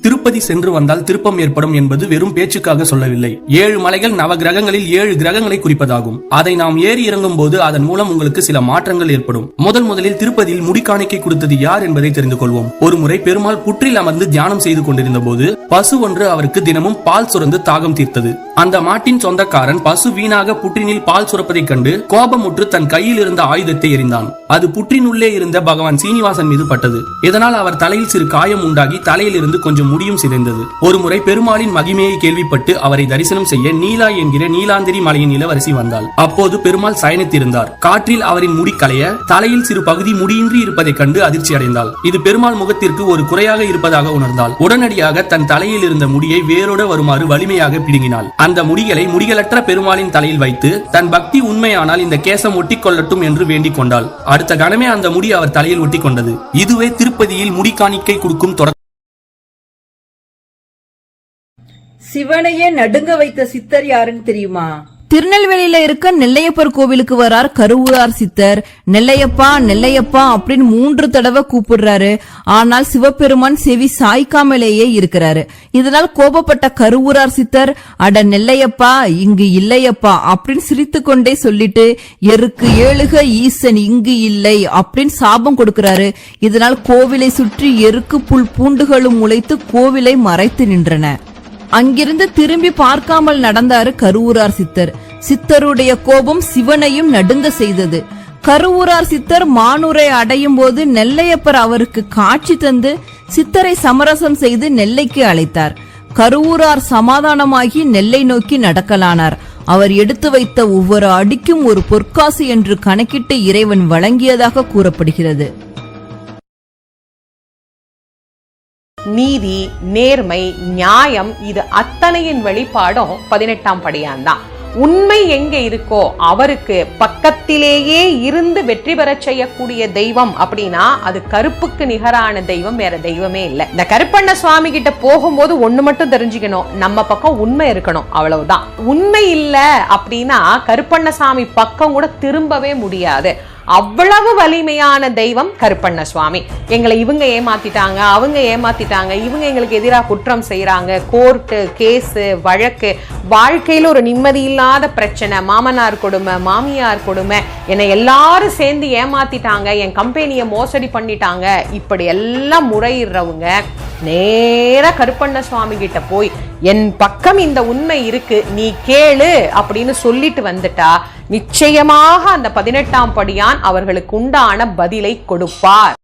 திருப்பதி சென்று வந்தால் திருப்பம் ஏற்படும் என்பது வெறும் பேச்சுக்காக சொல்லவில்லை. ஏழு மலைகள் நவ கிரகங்களில் ஏழு கிரகங்களை குறிப்பதாகும். அதை நாம் ஏறி இறங்கும் போது அதன் மூலம் உங்களுக்கு சில மாற்றங்கள் ஏற்படும். முதல் முதலில் திருப்பதியில் முடிக்காணிக்கை கொடுத்தது யார் என்பதை தெரிந்து கொள்வோம். ஒரு முறை பெருமாள் புற்றில் அமர்ந்து தியானம் செய்து கொண்டிருந்த போது பசு ஒன்று அவருக்கு தினமும் பால் சுரந்து தாகம் தீர்த்தது. அந்த மாட்டின் சொந்தக்காரன் பசு வீணாக புற்றினில் பால் சுரப்பதைக் கண்டு கோபமுற்று தன் கையில் இருந்த ஆயுதத்தை எறிந்தான். அது புற்றினுள்ளே இருந்த பகவான் சீனிவாசன் மீது பட்டது. இதனால் அவர் தலையில் சிறு காயம் உண்டாகி தலையில் இருந்து கொஞ்சம் முடியும் சிதைந்தது. ஒருமுறை பெருமாளின் மகிமையை கேள்விப்பட்டு அவரை தரிசனம் செய்ய நீலா என்கிற நீலாந்திரி மலையின் இளவரசி வந்தாள். அப்போது பெருமாள் சயனித்திருந்தார். காற்றில் அவரின் முடி களைய தலையில் சிறு பகுதி முடியின்றி இருப்பதைக் கண்டு அதிர்ச்சி அடைந்தாள். இது பெருமாள் முகத்திற்கு ஒரு குறையாக இருப்பதாக உணர்ந்தாள். உடனடியாக தன் தலையில் இருந்த முடியை வேரோட வருமாறு வலிமையாக பிடுங்கினாள். அந்த முடிகளை முடிகளற்ற பெருமாளின் தலையில் வைத்து தன் பக்தி உண்மையானால் இந்த கேசம் ஒட்டிக் கொள்ளட்டும் என்று வேண்டிக் கொண்டாள். அடுத்த கணமே அந்த முடி அவர் தலையில் ஒட்டி கொண்டது. இதுவே திருப்பதியில் முடி காணிக்கை கொடுக்கும் தொடக்க சிவனையே நடுங்க வைத்த சித்தர் யாருன்னு தெரியுமா? திருநெல்வேலியில இருக்க நெல்லையப்பர் கோவிலுக்கு வரார் கருவூரார் சித்தர். நெல்லையப்பா நெல்லையப்பா அப்படின்னு மூன்று தடவை கூப்பிடுறாரு. ஆனால் சிவபெருமான் செவி சாய்க்காமலேயே இருக்கிறாரு. இதனால் கோபப்பட்ட கருவூரார் சித்தர் அட நெல்லையப்பா இங்கு இல்லையப்பா அப்படின்னு சிரித்து கொண்டே சொல்லிட்டு எருக்கு ஏழுக ஈசன் இங்கு இல்லை அப்படின்னு சாபம் கொடுக்கிறாரு. இதனால் கோவிலை சுற்றி எருக்கு புல் பூண்டுகளும் முளைத்து கோவிலை மறைத்து நின்றன. அங்கிருந்து திரும்பி பார்க்காமல் நடந்தாரு கருவூரார் சித்தர். சித்தருடைய கோபம் சிவனையும் நடுங்க செய்தது. கருவூரார் சித்தர் மானூரை அடையும் போது நெல்லையப்பர் அவருக்கு காட்சி தந்து சித்தரை சமரசம் செய்து நெல்லைக்கு அழைத்தார். கருவூரார் சமாதானமாகி நெல்லை நோக்கி நடக்கலானார். அவர் எடுத்து வைத்த ஒவ்வொரு அடிக்கும் ஒரு பொற்காசு என்று கணக்கிட்டு இறைவன் வழங்கியதாக கூறப்படுகிறது. நீதி நேர்மை நியாயம் இது அத்தனையின் வெளிப்பாடும் பதினெட்டாம் படியான் தான் உண்மை எங்க இருக்கோ அவருக்கு பக்கத்திலேயே இருந்து வெற்றி பெறச் செய்யக்கூடிய தெய்வம் அப்படின்னா அது கருப்புக்கு நிகரான தெய்வம் வேற தெய்வமே இல்லை. இந்த கருப்பண்ண சுவாமி கிட்ட போகும்போது ஒண்ணு மட்டும் தெரிஞ்சுக்கணும். நம்ம பக்கம் உண்மை இருக்கணும் அவ்வளவுதான். உண்மை இல்லை அப்படின்னா கருப்பண்ணசாமி பக்கம் கூட திரும்பவே முடியாது. அவ்வளவு வலிமையான தெய்வம் கருப்பண்ண சுவாமி எங்களை இவங்க ஏமாத்திட்டாங்க அவங்க ஏமாத்திட்டாங்க இவங்க எங்களுக்கு எதிராக குற்றம் செய்கிறாங்க கோர்ட்டு கேஸு வழக்கு வாழ்க்கையில ஒரு நிம்மதி இல்லாத பிரச்சனை. மாமனார் கொடுமை மாமியார் கொடுமை என்னை எல்லாரும் சேர்ந்து ஏமாத்திட்டாங்க என் கம்பெனியை மோசடி பண்ணிட்டாங்க. இப்படி எல்லாம் முறையிடுறவங்க நேராக கருப்பண்ண சுவாமி கிட்ட போய் என் பக்கம் இந்த உண்மை இருக்கு நீ கேளு அப்படின்னு சொல்லிட்டு வந்துட்டா நிச்சயமாக அந்த பதினெட்டாம் படியான் அவர்களுக்கு உண்டான பதிலை கொடுப்பார்.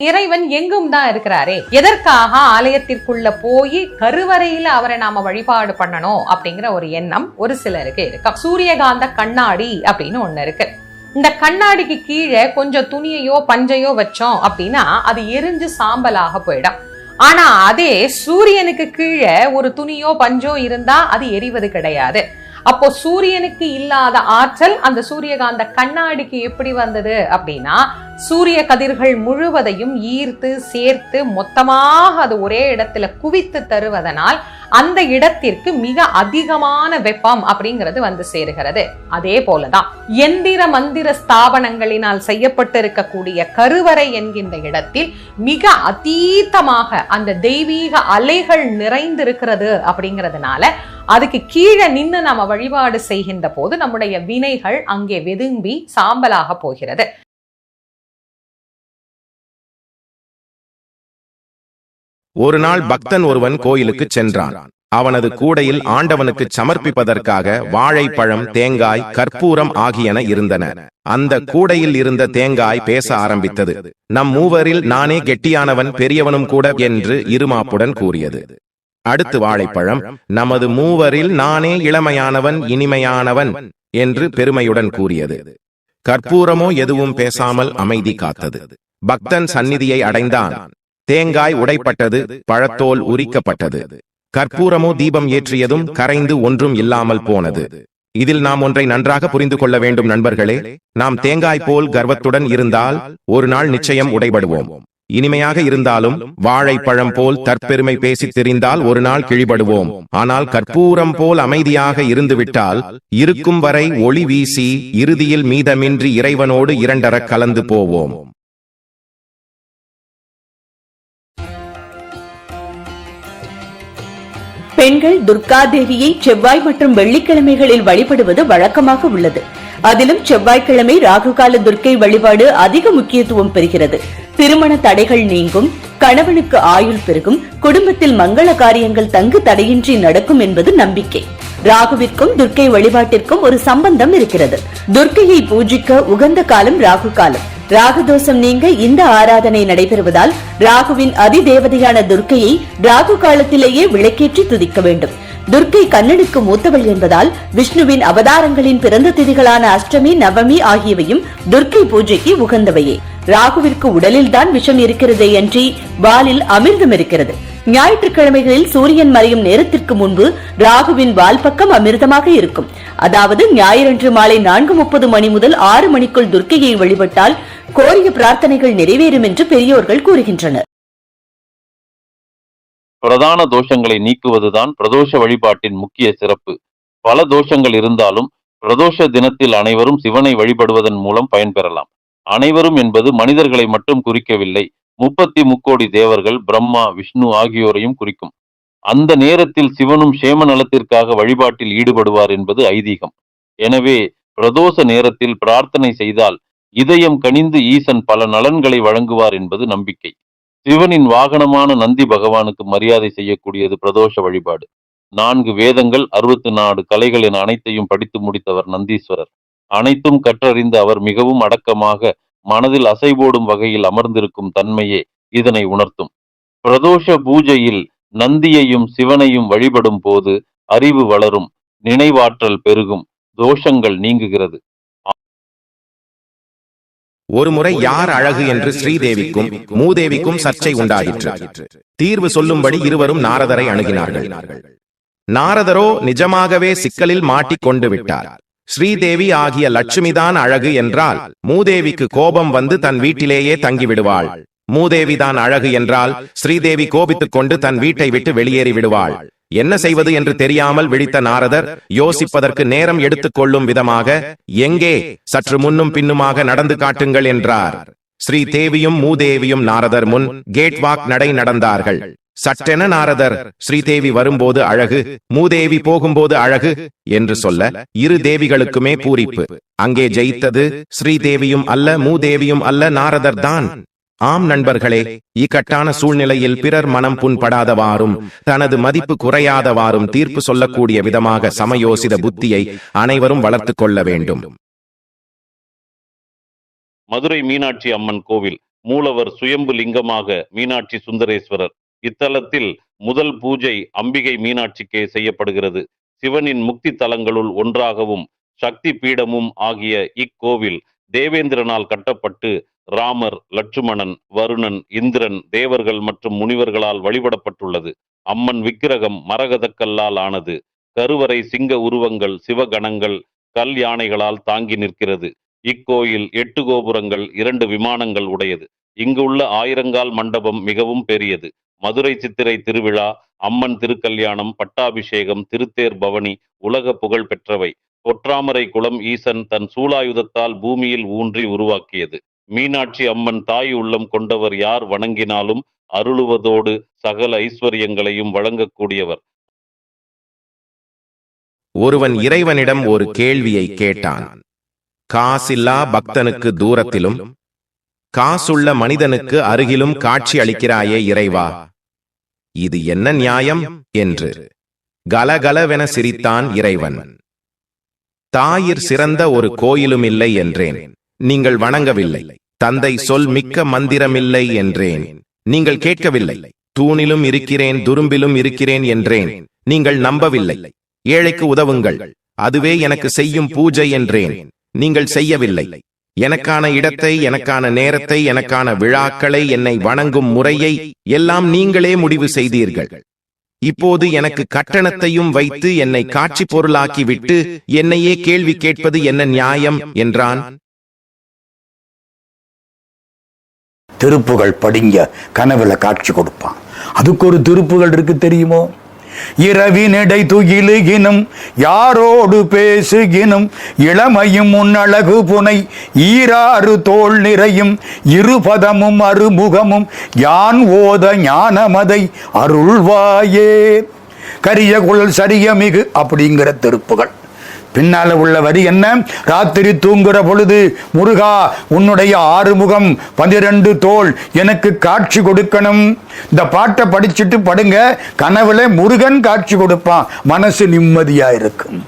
இறைவன் எங்கும் தான் இருக்கிறாரே. எதற்காக ஆலயத்திற்குள்ள போய் கருவறையில அவரை நாம வழிபாடு பண்ணணும் அப்படிங்கிற ஒரு எண்ணம் ஒரு சிலருக்கு இருக்கு. சூரியகாந்த கண்ணாடி அப்படின்னு ஒண்ணு இருக்கு. இந்த கண்ணாடிக்கு கீழே கொஞ்சம் துணியையோ பஞ்சையோ வச்சோம் அப்படின்னா அது எரிஞ்சு சாம்பலாக போயிடும். ஆனா அதே சூரியனுக்கு கீழே ஒரு துணியோ பஞ்சோ இருந்தா அது எரிவது கிடையாது. அப்போ சூரியனுக்கு இல்லாத ஆற்றல் அந்த சூரியகாந்த கண்ணாடிக்கு எப்படி வந்தது அப்படின்னா சூரிய கதிர்கள் முழுவதையும் ஈர்த்து சேர்த்து மொத்தமாக அது ஒரே இடத்துல குவித்து தருவதனால் அந்த இடத்திற்கு மிக அதிகமான வெப்பம் அப்படிங்கிறது வந்து சேருகிறது. அதே போலதான் எந்திர மந்திர ஸ்தாபனங்களினால் செய்யப்பட்டிருக்கக்கூடிய கருவறை என்கின்ற இடத்தில் மிக அதீத்தமாக அந்த தெய்வீக அலைகள் நிறைந்திருக்கிறது அப்படிங்கிறதுனால அதுக்கு கீழே நின்று நம்ம வழிபாடு செய்கின்ற போது நம்முடைய வினைகள் அங்கே வெதும்பி சாம்பலாக போகிறது. ஒரு நாள் பக்தன் ஒருவன் கோயிலுக்கு சென்றான். அவனது கூடையில் ஆண்டவனுக்கு சமர்ப்பிப்பதற்காக வாழைப்பழம் தேங்காய் கற்பூரம் ஆகியன இருந்தன. அந்த கூடையில் இருந்த தேங்காய் பேச ஆரம்பித்தது. நம் மூவரில் நானே கெட்டியானவன் பெரியவனும் கூட என்று இருமாப்புடன் கூறியது. அடுத்து வாழைப்பழம் நமது மூவரில் நானே இளமையானவன் இனிமையானவன் என்று பெருமையுடன் கூறியது. கற்பூரமோ எதுவும் பேசாமல் அமைதி காத்தது. பக்தன் சந்நிதியை அடைந்தான். தேங்காய் உடைப்பட்டது பழத்தோல் உரிக்கப்பட்டது. கற்பூரமோ தீபம் ஏற்றியதும் கரைந்து ஒன்றும் இல்லாமல் போனது. இதில் நாம் ஒன்றை நன்றாக புரிந்து கொள்ள வேண்டும் நண்பர்களே. நாம் தேங்காய் போல் கர்வத்துடன் இருந்தால் ஒரு நாள் நிச்சயம் உடைபடுவோம். இனிமையாக இருந்தாலும் வாழைப்பழம் போல் தற்பெருமை பேசித் தெரிந்தால் ஒரு நாள் கிழிபடுவோம். ஆனால் கற்பூரம் போல் அமைதியாக இருந்துவிட்டால் இருக்கும் வரை ஒளி வீசி இறுதியில் மீதமின்றி இறைவனோடு இரண்டரக் கலந்து போவோம். பெண்கள் துர்கா தேவியை செவ்வாய் மற்றும் வெள்ளிக்கிழமைகளில் வழிபடுவது வழக்கமாக உள்ளது. அதிலும் செவ்வாய்க்கிழமை ராகுகால துர்க்கை வழிபாடு அதிக முக்கியத்துவம் பெறுகிறது. திருமண தடைகள் நீங்கும் கணவனுக்கு ஆயுள் பெருகும் குடும்பத்தில் மங்கள காரியங்கள் தங்கு தடையின்றி நடக்கும் என்பது நம்பிக்கை. ராகுவிற்கும் துர்க்கை வழிபாட்டிற்கும் ஒரு சம்பந்தம் இருக்கிறது. துர்க்கையை பூஜிக்க உகந்த காலம் ராகு காலம் ராகுதோஷம் நீங்க இந்த ஆராதனை நடைபெறுவதால் ராகுவின் அதிதேவதையான துர்க்கையை ராகு காலத்திலேயே விளக்கேற்றி துதிக்க வேண்டும். துர்க்கை கண்ணனுக்கு மூத்தவள் என்பதால் விஷ்ணுவின் அவதாரங்களின் பிறந்த திதிகளான அஷ்டமி நவமி ஆகியவையும் துர்க்கை பூஜைக்கு உகந்தவையே. ராகுவிற்கு உடலில் தான் விஷம் இருக்கிறதே அன்றி வாலில் அமிர்தம் இருக்கிறது. ஞாயிற்றுக்கிழமைகளில் சூரியன் மறையும் நேரத்திற்கு முன்பு ராகுவின் வால் பக்கம் அமிர்தமாக இருக்கும். அதாவது ஞாயிறன்று மாலை நான்கு முப்பது மணி முதல் ஆறு மணிக்குள் துர்க்கையை வழிபட்டால் கோரிய பிரார்த்தனைகள் நிறைவேறும் என்று பெரியோர்கள் கூறுகின்றனர். பிரதான தோஷங்களை நீக்குவதுதான் பிரதோஷ வழிபாட்டின் முக்கிய சிறப்பு. பல தோஷங்கள் இருந்தாலும் பிரதோஷ தினத்தில் அனைவரும் சிவனை வழிபடுவதன் மூலம் பயன்பெறலாம் அனைவரும் என்பது மனிதர்களை மட்டும் குறிக்கவில்லை முப்பத்தி முக்கோடி தேவர்கள் பிரம்மா விஷ்ணு ஆகியோரையும் குறிக்கும். அந்த நேரத்தில் சிவனும் சேம நலத்திற்காக வழிபாட்டில் ஈடுபடுவார் என்பது ஐதீகம். எனவே பிரதோஷ நேரத்தில் பிரார்த்தனை செய்தால் இதயம் கனிந்து ஈசன் பல நலன்களை வழங்குவார் என்பது நம்பிக்கை. சிவனின் வாகனமான நந்தி பகவானுக்கு மரியாதை செய்யக்கூடியது பிரதோஷ வழிபாடு. நான்கு வேதங்கள் அறுபத்தி நாலு கலைகள் என அனைத்தையும் படித்து முடித்தவர் நந்தீஸ்வரர். அனைத்தும் கற்றறிந்து அவர் மிகவும் அடக்கமாக மனதில் அசைபோடும் வகையில் அமர்ந்திருக்கும் தன்மையே இதனை உணர்த்தும். பிரதோஷ பூஜையில் நந்தியையும் சிவனையும் வழிபடும் போது அறிவு வளரும் நினைவாற்றல் பெருகும் தோஷங்கள் நீங்குகிறது. ஒருமுறை யார் அழகு என்று ஸ்ரீதேவிக்கும் மூதேவிக்கும் சர்ச்சை உண்டாயிற்று. தீர்வு சொல்லும்படி இருவரும் நாரதரை அணுகினார்கள். நாரதரோ நிஜமாகவே சிக்கலில் மாட்டிக் கொண்டு விட்டார். ஸ்ரீதேவி ஆகிய லட்சுமிதான் அழகு என்றால் மூதேவிக்கு கோபம் வந்து தன் வீட்டிலேயே தங்கிவிடுவாள். மூதேவிதான் அழகு என்றால் ஸ்ரீதேவி கோபித்துக் கொண்டு தன் வீட்டை விட்டு வெளியேறி விடுவாள் என்ன செய்வது என்று தெரியாமல் விழித்த நாரதர் யோசிப்பதற்கு நேரம் எடுத்துக் கொள்ளும் விதமாக எங்கே? சற்று முன்னும் பின்னுமாக நடந்து காட்டுங்கள் என்றார். ஸ்ரீ தேவியும் மூதேவியும் நாரதர் முன் கேட் வாக் நடை நடந்தார்கள். சட்டென நாரதர் ஸ்ரீதேவி வரும்போது அழகு மூதேவி போகும்போது அழகு என்று சொல்ல இரு தேவிகளுக்குமே பூரிப்பு. அங்கே ஜெயித்தது ஸ்ரீதேவியும் அல்ல மூதேவியும் அல்ல நாரதர் தான். ஆம் நண்பர்களே இக்கட்டான சூழ்நிலையில் பிறர் மனம் புண்படாதவாறும் தனது மதிப்பு குறையாதவாறும் தீர்ப்பு சொல்லக்கூடிய விதமாக சமயோசித புத்தியை அனைவரும் வளர்த்துக் கொள்ள வேண்டும். மதுரை மீனாட்சி அம்மன் கோவில் மூலவர் சுயம்பு லிங்கமாக மீனாட்சி சுந்தரேஸ்வரர். இத்தலத்தில் முதல் பூஜை அம்பிகை மீனாட்சிக்கே செய்யப்படுகிறது. சிவனின் முக்தி தலங்களுள் ஒன்றாகவும் சக்தி பீடமும் ஆகிய இக்கோவில் தேவேந்திரனால் கட்டப்பட்டு ராமர் லட்சுமணன் வருணன் இந்திரன் தேவர்கள் மற்றும் முனிவர்களால் வழிபடப்பட்டுள்ளது. அம்மன் விக்கிரகம் மரகதக்கல்லால் ஆனது. கருவறை சிங்க உருவங்கள் சிவகணங்கள் கல் யானைகளால் தாங்கி நிற்கிறது. இக்கோயில் எட்டு கோபுரங்கள் இரண்டு விமானங்கள் உடையது. இங்குள்ள ஆயிரங்கால் மண்டபம் மிகவும் பெரியது. மதுரை சித்திரை திருவிழா அம்மன் திருக்கல்யாணம் பட்டாபிஷேகம் திருத்தேர் பவனி உலக புகழ் பெற்றவை. பொற்றாமரை குளம் ஈசன் தன் சூலாயுதத்தால் பூமியில் ஊன்றி உருவாக்கியது. மீனாட்சி அம்மன் தாய் உள்ளம் கொண்டவர் யார் வணங்கினாலும் அருளுவதோடு சகல ஐஸ்வர்யங்களையும் வழங்கக்கூடியவர். ஒருவன் இறைவனிடம் ஒரு கேள்வியை கேட்டான். காசில்லா பக்தனுக்கு தூரத்திலும் காசுள்ள மனிதனுக்கு அருகிலும் காட்சி அளிக்கிறாயே இறைவா இது என்ன நியாயம்? என்று கலகலவென சிரித்தான் இறைவன். தாயிற் சிறந்த ஒரு கோயிலும் இல்லை என்றேன். நீங்கள் வணங்கவில்லை. தந்தை சொல் மிக்க மந்திரமில்லை என்றேன். நீங்கள் கேட்கவில்லை. தூணிலும் இருக்கிறேன் துரும்பிலும் இருக்கிறேன் என்றேன். நீங்கள் நம்பவில்லை. ஏழைக்கு உதவுங்கள். அதுவே எனக்கு செய்யும் பூஜை என்றேன். நீங்கள் செய்யவில்லை. எனக்கான இடத்தை எனக்கான நேரத்தை எனக்கான விழாக்களை என்னை வணங்கும் முறையை எல்லாம் நீங்களே முடிவு செய்தீர்கள். இப்போது எனக்கு கட்டணத்தையும் வைத்து என்னை காட்சி பொருளாக்கி விட்டு என்னையே கேள்வி கேட்பது என்ன நியாயம்? என்றான். திருப்புகள் படிங்க கனவுல காட்சி கொடுப்பான். அதுக்கு ஒரு திருப்புகள் இருக்கு தெரியுமோ? இரவினடை துகிலுகினும் யாரோடு பேசுகினும் இளமையும் உன்னழகு புனை ஈராறு தோல் நிறையும் இருபதமும் அருமுகமும் யான் ஓத ஞானமதை அருள்வாயே. கரிய குழல் சரிய மிகு அப்படிங்கிற திருப்புகள். பின்னால உள்ள வரி என்ன? ராத்திரி தூங்குற பொழுது முருகா உன்னுடைய ஆறுமுகம் பன்னிரண்டு தோல் எனக்கு காட்சி கொடுக்கணும். இந்த பாட்டை படிச்சுட்டு படுங்க. கனவுல முருகன் காட்சி கொடுப்பான். மனசு நிம்மதியா இருக்கும்.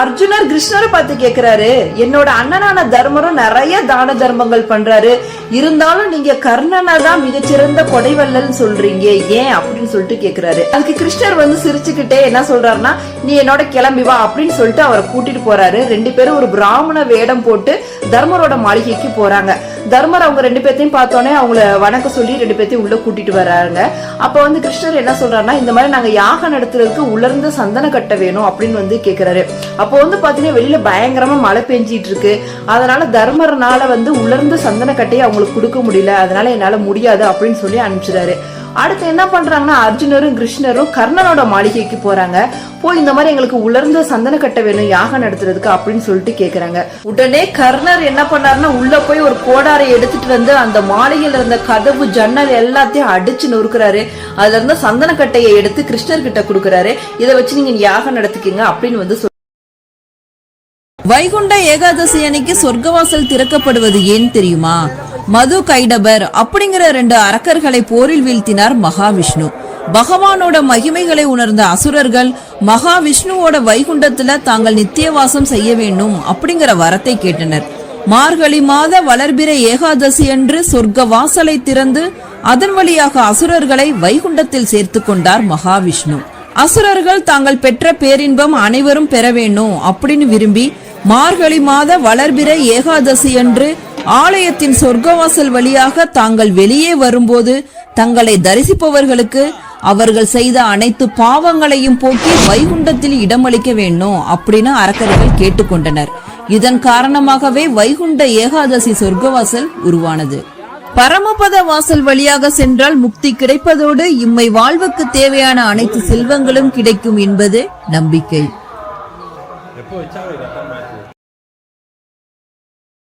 அர்ஜுனர் கிருஷ்ணரை பார்த்து கேட்கிறாரு என்னோட அண்ணனான தர்மரும் நிறைய தான தர்மங்கள் பண்றாரு. இருந்தாலும் நீங்க கர்ணனை தான் மிகச்சிறந்த கொடைவல்லல் சொல்றீங்க. ஏன் அப்படின்னு சொல்லிட்டு கேக்குறாரு. அதுக்கு கிருஷ்ணர் வந்து சிரிச்சுக்கிட்டே என்ன சொல்றாருன்னா நீ என்னோட கிளம்பி வா அப்படின்னு சொல்லிட்டு அவரை கூட்டிட்டு போறாரு. ரெண்டு பேரும் ஒரு பிராமண வேடம் போட்டு தர்மரோட மாளிகைக்கு போறாங்க. தர்மர் அவங்க ரெண்டு பேர்த்தையும் பார்த்தோன்னே அவங்கள வணக்க சொல்லி ரெண்டு பேர்த்தையும் உள்ள கூட்டிட்டு வர்றாங்க அப்ப வந்து கிருஷ்ணர் என்ன சொல்றாருன்னா இந்த மாதிரி நாங்க யாகம் நடத்துறதுக்கு உலர்ந்த சந்தன கட்டை வேணும் அப்படின்னு வந்து கேக்குறாரு. அப்போ வந்து பாத்தீங்கன்னா வெளியில பயங்கரமா மழை பெஞ்சிட்டு இருக்கு. அதனால தர்மர்னால வந்து உலர்ந்த சந்தன கட்டையை அவங்களுக்கு கொடுக்க முடியல அதனால என்னால் முடியாது அப்படின்னு சொல்லி அனுப்பிச்சிடாரு அடுத்து என்ன பண்றாங்கன்னா அர்ஜுனரும் கிருஷ்ணரும் கர்ணனோட மாளிகைக்கு போறாங்க. போய் இந்த மாதிரி எங்களுக்கு உலர்ந்த சந்தன கட்டை வேணும் யாகம் நடத்துறதுக்கு அப்படின்னு சொல்லிட்டு கேக்குறாங்க. உடனே கர்ணர் என்ன பண்ணாருன்னா உள்ள போய் ஒரு கோடாரை எடுத்துட்டு வந்து அந்த மாளிகையில இருந்த கதவு ஜன்னல் எல்லாத்தையும் அடிச்சு நொறுக்கிறாரு. அதுல இருந்த சந்தன கட்டையை எடுத்து கிருஷ்ணர் கிட்ட கொடுக்குறாரு. இதை வச்சு நீங்க யாகம் நடத்திக்கிங்க அப்படின்னு வந்து வைகுண்ட ஏகாதசி அன்னைக்கு சொர்க்கவாசல் திறக்கப்படுவது ஏன் தெரியுமா? மது கைடபர் அப்படிங்கிற ரெண்டு அரக்கர்களை போரில் வீழ்த்தினார் மகாவிஷ்ணு. பகவானோட மகிமைகளை உணர்ந்த அசுரர்கள் மகாவிஷ்ணுவோட வைகுண்டத்துல தாங்கள் நித்தியவாசம் செய்ய வேண்டும் அப்படிங்கிற வரத்தை கேட்டனர். மார்கழி மாத வளர்பிற ஏகாதசி அன்று சொர்க்க வாசலை திறந்து அதன் வழியாக அசுரர்களை வைகுண்டத்தில் சேர்த்து கொண்டார் மகாவிஷ்ணு. அசுரர்கள் தாங்கள் பெற்ற பேரின்பம் அனைவரும் பெற வேண்டும் அப்படின்னு விரும்பி மார்கழி மாத வளர்பிற ஏகாதசி அன்று ஆலயத்தின் சொர்க்கவாசல் வழியாக தாங்கள் வெளியே வரும்போது தங்களை தரிசிப்பவர்களுக்கு அவர்கள் செய்த அனைத்து பாவங்களையும் போக்கி வைகுண்டத்தில் இடமளிக்க வேண்டும் அப்படின்னு அரக்கர்கள் கேட்டுக்கொண்டனர். இதன் காரணமாகவே வைகுண்ட ஏகாதசி சொர்க்கவாசல் உருவானது. பரமபத வாசல் வழியாக சென்றால் முக்தி கிடைப்பதோடு இம்மை வாழ்வுக்கு தேவையான அனைத்து செல்வங்களும் கிடைக்கும் என்பது நம்பிக்கை.